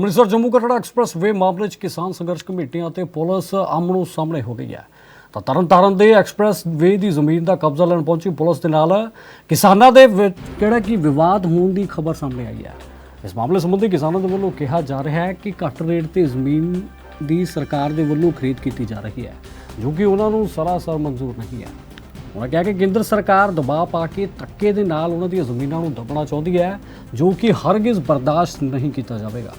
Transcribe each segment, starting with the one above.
ਅੰਮ੍ਰਿਤਸਰ ਜੰਮੂ ਕਟੜਾ ਐਕਸਪ੍ਰੈਸ-ਵੇ ਮਾਮਲੇ 'ਚ ਕਿਸਾਨ ਸੰਘਰਸ਼ ਕਮੇਟੀਆਂ ਤੇ ਪੁਲਿਸ ਆਮਣੋ ਸਾਹਮਣੇ ਹੋ ਗਈ ਹੈ। ਤਾਂ ਤਰਨਤਾਰਨ ਦੇ ਐਕਸਪ੍ਰੈਸ-ਵੇ ਦੀ ਜ਼ਮੀਨ ਦਾ ਕਬਜ਼ਾ ਲੈਣ ਪਹੁੰਚੀ ਪੁਲਿਸ ਦੇ ਨਾਲ ਕਿਸਾਨਾਂ ਦੇ ਵਿੱਚ ਕਿਹੜਾ ਕੀ ਵਿਵਾਦ ਹੋਣ ਦੀ ਖਬਰ ਸਾਹਮਣੇ ਆਈ ਹੈ। ਇਸ ਮਾਮਲੇ ਸੰਬੰਧੀ ਕਿਸਾਨਾਂ ਦੇ ਵੱਲੋਂ ਕਿਹਾ ਜਾ ਰਿਹਾ ਹੈ ਕਿ ਘੱਟ ਰੇਟ ਤੇ ਜ਼ਮੀਨ ਦੀ ਸਰਕਾਰ ਦੇ ਵੱਲੋਂ ਖਰੀਦ ਕੀਤੀ ਜਾ ਰਹੀ ਹੈ, ਜੋ ਕਿ ਉਹਨਾਂ ਨੂੰ ਸਰਾਸਰ ਮਨਜ਼ੂਰ ਨਹੀਂ ਹੈ। ਉਹਨਾਂ ਕਿਹਾ ਕਿ ਕੇਂਦਰ ਸਰਕਾਰ ਦਬਾਅ ਪਾ ਕੇ ਧੱਕੇ ਦੇ ਨਾਲ ਉਹਨਾਂ ਦੀਆਂ ਜ਼ਮੀਨਾਂ ਨੂੰ ਦਬਣਾ ਚਾਹੁੰਦੀ ਹੈ, ਜੋ ਕਿ ਹਰਗਿਜ਼ ਬਰਦਾਸ਼ਤ ਨਹੀਂ ਕੀਤਾ ਜਾਵੇਗਾ।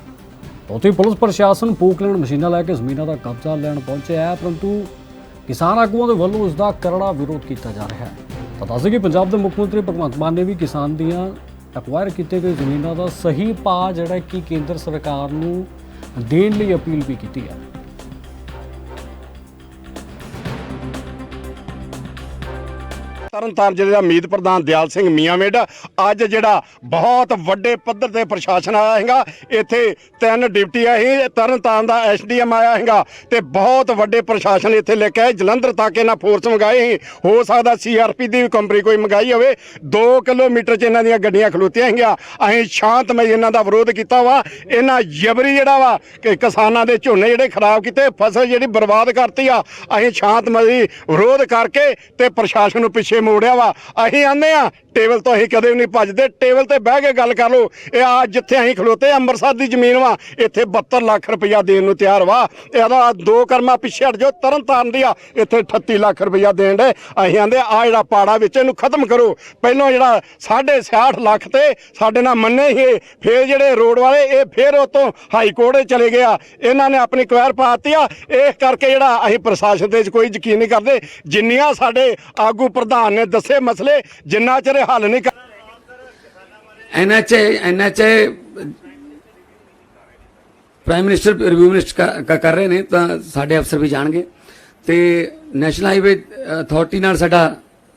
ਉੱਥੇ ਪੁਲਿਸ ਪ੍ਰਸ਼ਾਸਨ ਪੋਕਲੈਂਡ ਮਸ਼ੀਨਾਂ ਲੈ ਕੇ ਜ਼ਮੀਨਾਂ ਦਾ ਕਬਜ਼ਾ ਲੈਣ ਪਹੁੰਚਿਆ ਹੈ, ਪਰੰਤੂ ਕਿਸਾਨ ਆਗੂਆਂ ਦੇ ਵੱਲੋਂ ਇਸ ਦਾ ਕਰੜਾ ਵਿਰੋਧ ਕੀਤਾ ਜਾ ਰਿਹਾ ਹੈ। ਤਾਂ ਦੱਸਦੇ ਕਿ ਪੰਜਾਬ ਦੇ ਮੁੱਖ ਮੰਤਰੀ ਭਗਵੰਤ ਮਾਨ ਨੇ ਵੀ ਕਿਸਾਨ ਦੀਆਂ ਐਕਵਾਇਰ ਕੀਤੇ ਗਏ ਜ਼ਮੀਨਾਂ ਦਾ ਸਹੀ ਭਾਅ ਜਿਹੜਾ ਕਿ ਕੇਂਦਰ ਸਰਕਾਰ ਨੂੰ ਦੇਣ ਲਈ ਅਪੀਲ ਵੀ ਕੀਤੀ ਹੈ। ਤਰਨਤਾਰਨ ਜ਼ਿਲ੍ਹੇ ਦਾ ਮੀਤ ਪ੍ਰਧਾਨ ਦਿਆਲ ਸਿੰਘ ਮੀਆਂਮੇਡ ਅੱਜ ਜਿਹੜਾ ਬਹੁਤ ਵੱਡੇ ਪੱਧਰ ਤੇ ਪ੍ਰਸ਼ਾਸਨ ਆਇਆ ਹੈਗਾ, ਇੱਥੇ ਤਿੰਨ ਡਿਪਟੀ ਆਏ ਤਰਨਤਾਰਨ ਦਾ ਐਸਡੀਐਮ ਆਇਆ ਹੈਗਾ, ਤੇ ਬਹੁਤ ਵੱਡੇ ਪ੍ਰਸ਼ਾਸਨ ਇੱਥੇ ਲੈ ਕੇ ਆਏ, ਜਲੰਧਰ ਤੱਕ ਇਹਨਾਂ ਫੋਰਸ ਮੰਗਾਏ ਸੀ, ਹੋ ਸਕਦਾ ਸੀਆਰਪੀ ਦੀ ਵੀ ਕੰਪਨੀ ਕੋਈ ਮੰਗਾਈ ਹੋਵੇ 2 ਕਿਲੋਮੀਟਰ 'ਚ ਇਹਨਾਂ ਦੀਆਂ ਗੱਡੀਆਂ ਖਲੋਤੀਆਂ ਹੈਗੀਆਂ, ਅਸੀਂ ਸ਼ਾਂਤਮਈ ਇਹਨਾਂ ਦਾ ਵਿਰੋਧ ਕੀਤਾ ਵਾ, ਇਹਨਾਂ ਜਬਰੀ ਜਿਹੜਾ ਵਾ, ਕਿ ਕਿਸਾਨਾਂ ਦੇ ਝੋਨੇ ਜਿਹੜੇ ਖਰਾਬ ਕੀਤੇ, ਫਸਲ ਜਿਹੜੀ ਬਰਬਾਦ ਕਰਤੀ ਆ, ਅਸੀਂ ਸ਼ਾਂਤਮਈ ਵਿਰੋਧ ਕਰਕੇ ਤੇ ਪ੍ਰਸ਼ਾਸਨ ਨੂੰ ਪਿੱਛੇ ਮੋੜਿਆ ਵਾ। ਅਸੀਂ ਆਂਦੇ ਆ ਟੇਬਲ ਤੋਂ ਅਸੀਂ ਕਦੇ ਵੀ ਨਹੀਂ ਭੱਜਦੇ। ਟੇਬਲ ਤੇ ਬਹਿ ਕੇ ਗੱਲ ਕਰ ਲਓ। ਇਹ ਆ ਜਿੱਥੇ ਅਸੀਂ ਖਲੋਤੇ ਅੰਮ੍ਰਿਤਸਰ ਦੀ ਜ਼ਮੀਨ ਵਾ, ਇੱਥੇ 72 ਲੱਖ ਰੁਪਇਆ ਦੇਣ ਨੂੰ ਤਿਆਰ ਵਾ। ਇਹਦਾ ਦੋ ਕਰਮਾ ਪਿੱਛੇ ਹਟ ਜਾਓ ਤਰਨ ਤਾਰਨ ਦੀ ਆ, ਇੱਥੇ 38 ਲੱਖ ਰੁਪਇਆ ਦੇਣ ਦੇ। ਅਸੀਂ ਆਂਦੇ ਆ ਜਿਹੜਾ ਪਾੜਾ ਵਿੱਚ ਇਹਨੂੰ ਖਤਮ ਕਰੋ। ਪਹਿਲਾਂ ਜਿਹੜਾ 66 ਲੱਖ ਤੇ ਸਾਡੇ ਨਾਲ ਮੰਨੇ ਹੀ ਫੇਰ ਜਿਹੜੇ ਰੋਡ ਵਾਲੇ, ਇਹ ਫੇਰ ਉਤੋਂ ਹਾਈ ਕੋਰਟ ਚਲੇ ਗਿਆ ਇਹਨਾਂ ਨੇ ਆਪਣੀ ਕੁਐਰ ਪਾਤੀ ਆ। ਇਸ ਕਰਕੇ ਜਿਹੜਾ ਅਸੀਂ ਪ੍ਰਸ਼ਾਸਨ ਦੇ ਕੋਈ ਯਕੀਨ ਨਹੀਂ ਕਰਦੇ। ਜਿੰਨੀਆਂ ਸਾਡੇ ਆਗੂ ਪ੍ਰਧਾਨ ਨੇ ਦੱਸੇ ਮਸਲੇ ਜਿੰਨਾ ਚਿਰ ਇਹ ਹੱਲ ਨਹੀਂ ਕਰ NHA NHA prime minister review minister ਕ- ਕਰ ਰਹੇ ਨੇ ਤਾਂ ਸਾਡੇ ਅਫਸਰ ਵੀ ਜਾਣਗੇ ਤੇ ਨੈਸ਼ਨਲ ਹਾਈਵੇ ਅਥਾਰਟੀ ਨਾਲ ਸਾਡਾ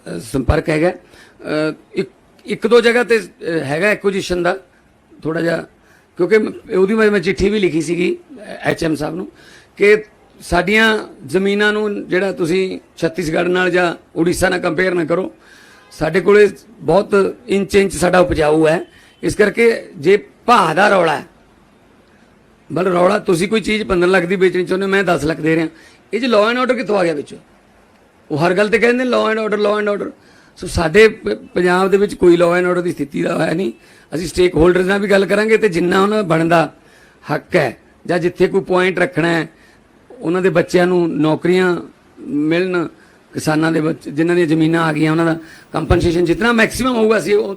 ਅ, ਸੰਪਰਕ ਹੈਗਾ ਅ, ਇੱਕ ਇੱਕ ਦੋ ਜਗ੍ਹਾ ਤੇ ਅ, ਹੈਗਾ ਐਕੁਜੀਸ਼ਨ ਦਾ ਥੋੜਾ ਜਿਹਾ ਕਿਉਂਕਿ ਮ- ਉਹਦੀ ਮੈਂ ਮੈਂ ਚਿੱਠੀ ਵੀ ਲਿਖੀ ਸੀਗੀ ਐਚਐਮ ਸਾਹਿਬ ਨੂੰ ਕਿ ਸਾਡੀਆਂ ਜ਼ਮੀਨਾਂ ਨੂੰ ਜਿਹੜਾ ਤੁਸੀਂ ਛੱਤੀਸਗੜ੍ਹ ਨਾਲ ਜਾਂ ਉੜੀਸਾ ਨਾਲ ਕੰਪੇਅਰ ਨਾ ਕਰੋ, ਸਾਡੇ ਕੋਲੇ ਬਹੁਤ ਇੰਚ ਇੰਚ ਸਾਡਾ ਉਪਜਾਊ ਹੈ। ਇਸ ਕਰਕੇ ਜੇ ਭਾਅ ਦਾ ਰੌਲਾ ਹੈ, ਮਤਲਬ ਰੌਲਾ ਤੁਸੀਂ ਕੋਈ ਚੀਜ਼ 15 ਲੱਖ ਦੀ ਵੇਚਣੀ ਚਾਹੁੰਦੇ ਹੋ, ਮੈਂ 10 ਲੱਖ ਦੇ ਰਿਹਾ। ਇਹ ਚ ਲਾਅ ਐਂਡ ਆਰਡਰ ਕਿੱਥੋਂ ਆ ਗਿਆ ਵਿੱਚੋਂ? ਉਹ ਹਰ ਗੱਲ ਤੇ ਕਹਿੰਦੇ law and order law and order so ਸਾਡੇ ਪ- ਪੰਜਾਬ ਦੇ ਵਿੱਚ ਕੋਈ ਲਾਅ ਐਂਡ ਆਰਡਰ ਦੀ ਸਥਿਤੀ ਦਾ ਹੈ ਨਹੀਂ। ਅਸੀਂ ਸਟੇਕ ਹੋਲਡਰਸ ਨਾਲ ਵੀ ਗੱਲ ਕਰਾਂਗੇ ਤੇ ਜਿੰਨਾ ਉਹਨਾਂ ਦਾ ਬਣਦਾ ਹੱਕ ਹੈ, ਜਾਂ ਜਿੱਥੇ ਕੋਈ ਪੁਆਇੰਟ ਰੱਖਣਾ ਹੈ ਉਹਨਾਂ ਦੇ ਬੱਚਿਆਂ ਨੂੰ ਨੌਕਰੀਆਂ ਮਿਲਣ, ਕਿਸਾਨਾਂ ਦੇ ਬੱਚੇ, ਜਿਨ੍ਹਾਂ ਦੀਆਂ ਜ਼ਮੀਨਾਂ ਆ ਗਈਆਂ, ਉਹਨਾਂ ਦਾ ਕੰਪਨਸੇਸ਼ਨ ਜਿੰਨਾ ਮੈਕਸਿਮਮ ਹੋਊਗਾ ਸੀ ਉਹ